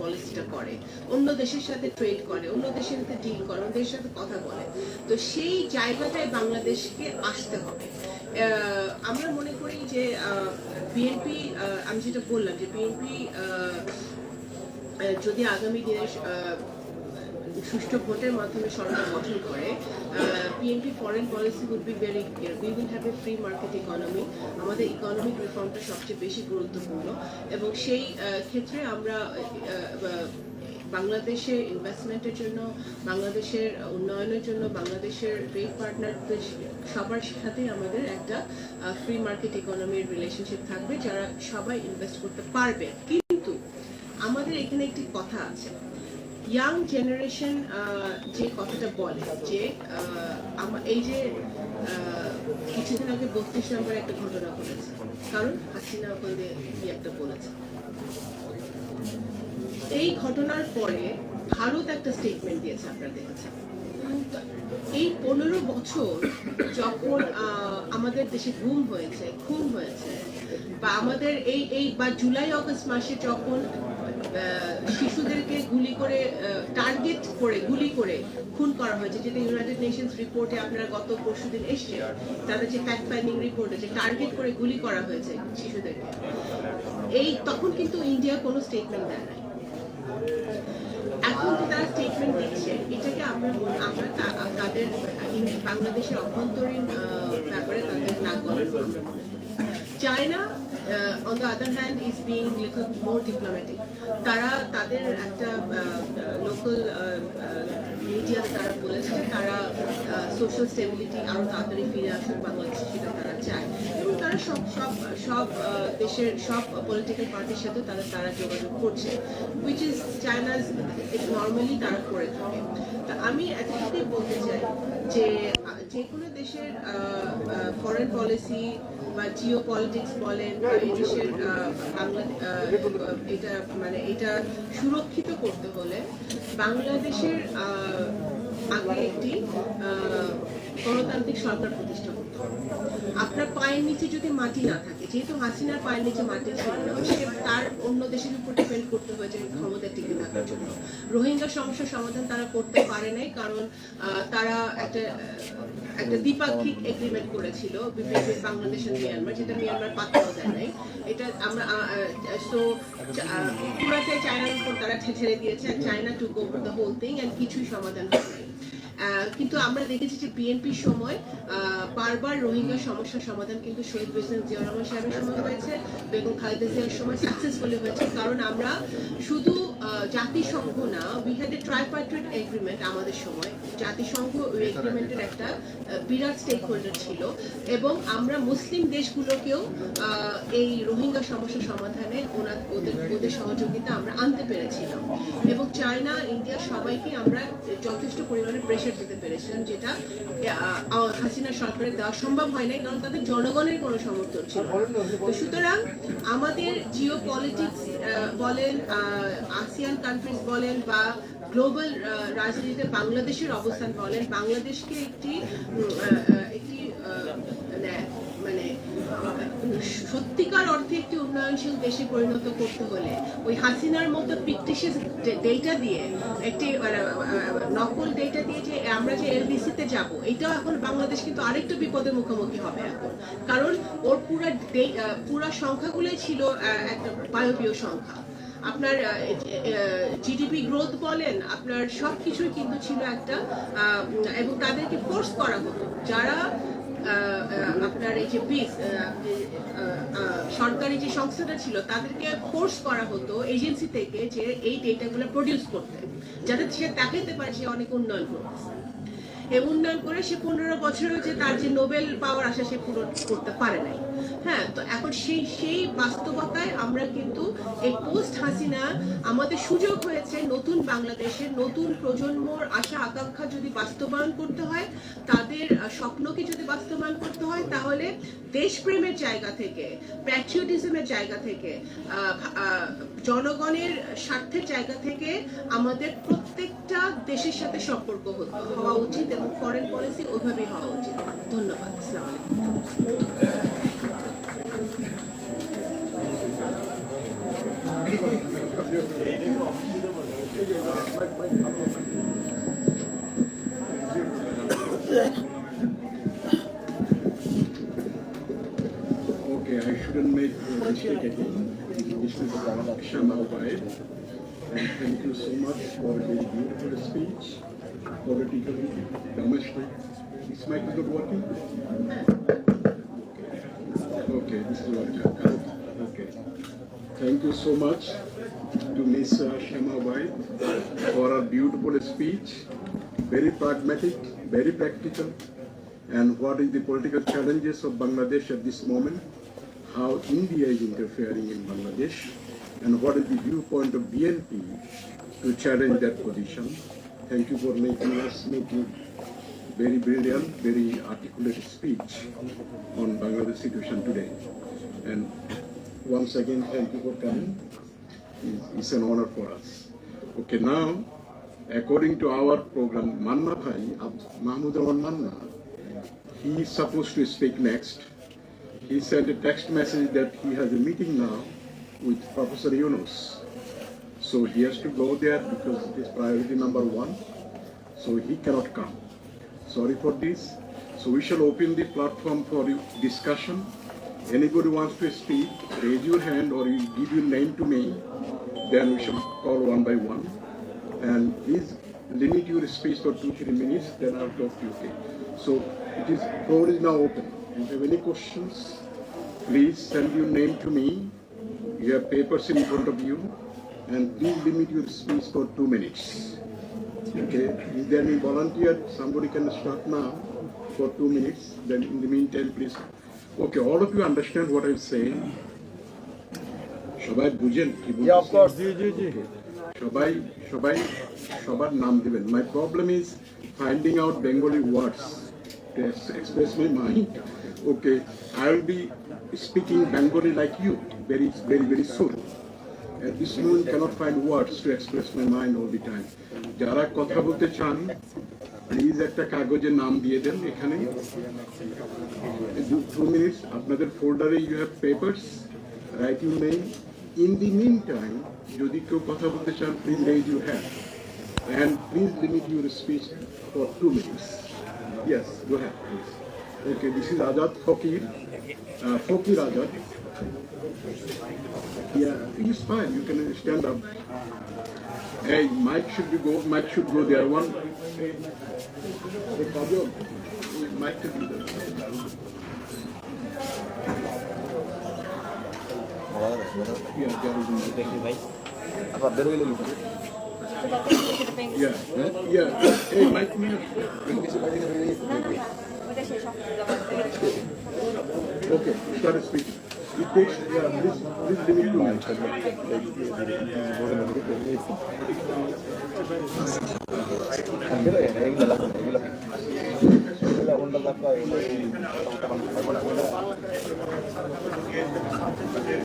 পলিসিটা করে, অন্য দেশের সাথে ট্রেড করে, অন্য দেশের সাথে ডিল করে, অন্য দেশের সাথে কথা বলে। তো সেই জায়গাটায় বাংলাদেশকে আসতে হবে। আমরা মনে করি যে বিএনপি আমি যেটা বললাম যে বিএনপি যদি আগামী দিনে সুষ্ঠু ভোটের মাধ্যমে সরকার গঠন করে BNP foreign policy would be very we will have a free market economy আমাদের ইকোনমিক রিফর্মটা সবচেয়ে বেশি গুরুত্বপূর্ণ এবং সেই ক্ষেত্রে আমরা বাংলাদেশে ইনভেস্টমেন্টের জন্য, বাংলাদেশের উন্নয়নের জন্য, বাংলাদেশের ট্রেড পার্টনারদের সবার সাথেই আমাদের একটা ফ্রি মার্কেট ইকোনমির রিলেশনশিপ থাকবে, যারা সবাই ইনভেস্ট করতে পারবে। কিন্তু আমাদের এখানে একটি কথা আছে। ইয়াং জেনারেশন যে কথাটা বলে যে আহ, আমা- এই যে কিছুদিন আগে বত্রিশ নম্বরে একটা ঘটনা ঘটেছে। কারণ হাসিনা ওখানে কি একটা বলেছে। এই ঘটনার পরে ভারত একটা স্টেটমেন্ট দিয়েছে আপনারা দেখেছেন। এই পনেরো বছর যখন আমাদের দেশে ঘুম হয়েছে খুন হয়েছে বা আমাদের এই এই বা জুলাই আগস্ট মাসে যখন শিশুদেরকে গুলি করে টার্গেট করে, গুলি করে খুন করা হয়েছে। যেটা ইউনাইটেড নেশনস রিপোর্টে আপনারা গত পরশুদিন এসছে। তাদের যে ফ্যাক্ট ফাইন্ডিং রিপোর্টে যে টার্গেট করে গুলি করা হয়েছে শিশুদেরকে। এই তখন কিন্তু ইন্ডিয়া কোনো স্টেটমেন্ট দেয় নাই। এখন যে তারা স্টেটমেন্ট দিচ্ছে, এটাকে আমরা আমরা তাদের, বাংলাদেশের অভ্যন্তরীণ ব্যাপারে তাদের করি China on the other hand is being little more diplomatic তারা তাদের একটা লোকাল মিডিয়াতে তারা বলেছে, তারা সোশ্যাল স্টেবিলিটি আরও তাড়াতাড়ি ফিরে আসুক বাংলাদেশে সেটা তারা চায়। এবং তারা সব সব সব দেশের সব পলিটিক্যাল পার্টির সাথে তারা তারা যোগাযোগ করছে উইচ ইজ চায়নাজ নর্মালি তারা করে থাকে। তা আমি এতটুকুই বলতে চাই যে যে কোনো দেশের ফরেন পলিসি বা জিও পলিটিক্স বলেন, বা দেশের এটা মানে এটা সুরক্ষিত করতে হলে বাংলাদেশের আগে একটি গণতান্ত্রিক সরকার প্রতিষ্ঠা আপনার পায়ের নিচে যদি মাটি না থাকে যেহেতু হাসিনার পায়ের নিচে মাটি ছিল তার অন্য দেশের উপর ডিপেন্ড করতে হয়েছে ক্ষমতা টিকে থাকার জন্য রোহিঙ্গা সমস্যার সমাধান তারা করতে পারে নাই কারণ তারা একটা একটা দ্বিপাক্ষিক এগ্রিমেন্ট করেছিল বাংলাদেশ আর মিয়ানমার যেটা মিয়ানমার পাত্তাও দেয় নাই এটা আমরা সো পুরাতে চায়নার উপর তারা ছেড়ে দিয়েছে China to go the whole thing and কিছুই সমাধান হয় নাই। আহ, কিন্তু আমরা দেখেছি যে বিএনপির সময় বারবার রোহিঙ্গা সমস্যার সমাধান কিন্তু শহীদ প্রেসিডেন্ট জিয়া রহমান সাহেবের সময় হয়েছে বেগম খালেদা জিয়ার সময় সাকসেসফুলি হয়েছে কারণ আমরা শুধু জাতিসংঘ না we had a tripartite agreement আমাদের সময় জাতিসংঘ ওই এগ্রিমেন্টের একটা বিরাট স্টেক হোল্ডার ছিল এবং আমরা মুসলিম দেশগুলোকেও আহ, এই রোহিঙ্গা সমস্যা সমাধানে ওনার ওদের ওদের সহযোগিতা আমরা আনতে পেরেছিলাম। এবং চায়না ইন্ডিয়া সবাইকে আমরা যথেষ্ট পরিমাণে প্রেশার দিতে পেরেছিলাম যেটা। হাসিনা সরকারের দেওয়া সম্ভব হয় নাই, কারণ তাদের জনগণের কোনো সমর্থন ছিল তো সুতরাং আমাদের জিও পলিটিক্স বলেন আসিয়ান কান্ট্রিজ বলেন বা গ্লোবাল রাজনীতিতে বাংলাদেশের অবস্থান বলেন, বাংলাদেশকে একটি উম, আহ, আহ, একটি আহ, মানে মানে সত্যিকার অর্থে একটি উন্নয়নশীল দেশে পরিণত করতে হলে ওই হাসিনার মতো পিকটিশিয়াস ডেটা দিয়ে, একটি নকল ডেটা দিয়ে যে আমরা যে এলডিসি তে যাব, এটাও এখন বাংলাদেশ কিন্তু আরেকটু বিপদের মুখোমুখি হবে এখন। কারণ ওর পুরা পুরা সংখ্যাগুলোই ছিল একটা বায়বীয় সংখ্যা। আপনার জিডিপি গ্রোথ বলেন, আপনার সব কিছুই কিন্তু ছিল একটা এবং তাদেরকে ফোর্স করা হতো। যারা আপনার এই যে বিস সরকারি যে সংস্থাটা ছিল, তাদেরকে ফোর্স করা হতো এজেন্সি থেকে যে এই ডেটাগুলো প্রডিউস করতে, যাতে সে তাকাইতে পারে সে অনেক উন্নয়ন করতেছে। উন্নয়ন করে সে পনেরো বছরেও যে তার যে নোবেল পাওয়ার আশা সে পূরণ করতে পারে নাই। হ্যাঁ তো এখন সেই সেই বাস্তবতায় আমরা কিন্তু এই পোস্ট হাসিনা আমাদের সুযোগ হয়েছে নতুন বাংলাদেশের নতুন প্রজন্মর আশা, আকাঙ্ক্ষা যদি বাস্তবায়ন করতে হয়, তাদের স্বপ্নকে যদি বাস্তবায়ন করতে হয়, তাহলে দেশপ্রেমের জায়গা থেকে প্যাট্রিয়টিজমের জায়গা থেকে জনগণের স্বার্থের জায়গা থেকে আমাদের প্রত্যেকটা দেশের সাথে সম্পর্ক হওয়া উচিত এবং ফরেন পলিসি ওইভাবেই হওয়া উচিত ধন্যবাদ আসসালামু Okay, I shouldn't make a mistake again. This is Shama Ubaid. And thank you so much for very beautiful speech, politically, domestic. Is my not working? Okay, this is what Okay. Thank you so much to Miss uh, Shema Shama Ubaid for her beautiful speech. Very pragmatic, very practical, and what is the political challenges of Bangladesh at this moment, how India is interfering in Bangladesh, and what is the viewpoint of BNP to challenge that position. Thank you for making us making very brilliant, very articulate speech on Bangladesh situation today. And once again, thank you for coming. It's- an honor for us. Okay, now, according to our program, Manna Bhai, Mahmood Rahman Manna, he is supposed to speak next. He sent a text message that he has a meeting now with Professor Yunus. So he has to go there because it is priority number one. So he cannot come. Sorry for this. So we shall open the platform for discussion. Anybody wants to speak, raise your hand or you give your name to me. Then we shall call one by one. And please limit your speech for two, three minutes, then I'll talk to you, okay? So it is, floor is now open. If you have any questions, please send your name to me. You have papers in front of you And please limit your speech for two minutes. Okay, is there any volunteer? Somebody can start now for two minutes. Then in the meantime, please. Okay, all of you understand what I'm saying? সবাই বুঝেন কি Yeah, of বলতেছি? course. জি জি জি সবাই সবাই সবার নাম দিবেন my problem is finding out Bengali words to express my mind okay I will be speaking Bengali like you very very very soon At this moment cannot find words to express my mind all the time. যারা কথা বলতে চান please একটা কাগজে নাম দিয়ে দেন এখানে two minutes আপনাদের ফোল্ডারে you have papers right you name in the mean time যদি কেউ কথা বলতে চান please raise you have and please limit your speech for two minutes yes go have please okay this is Azad Fakir Fakir Azad Yeah, it's fine. You can stand up. Hey, Mike should be go. Mike should go there. One. Hey, Pablo, Mike should be there. Yeah, Yeah, yeah. Hey, Mike. Okay, start speaking. it takes yeah, this, this living room. ఉండలేక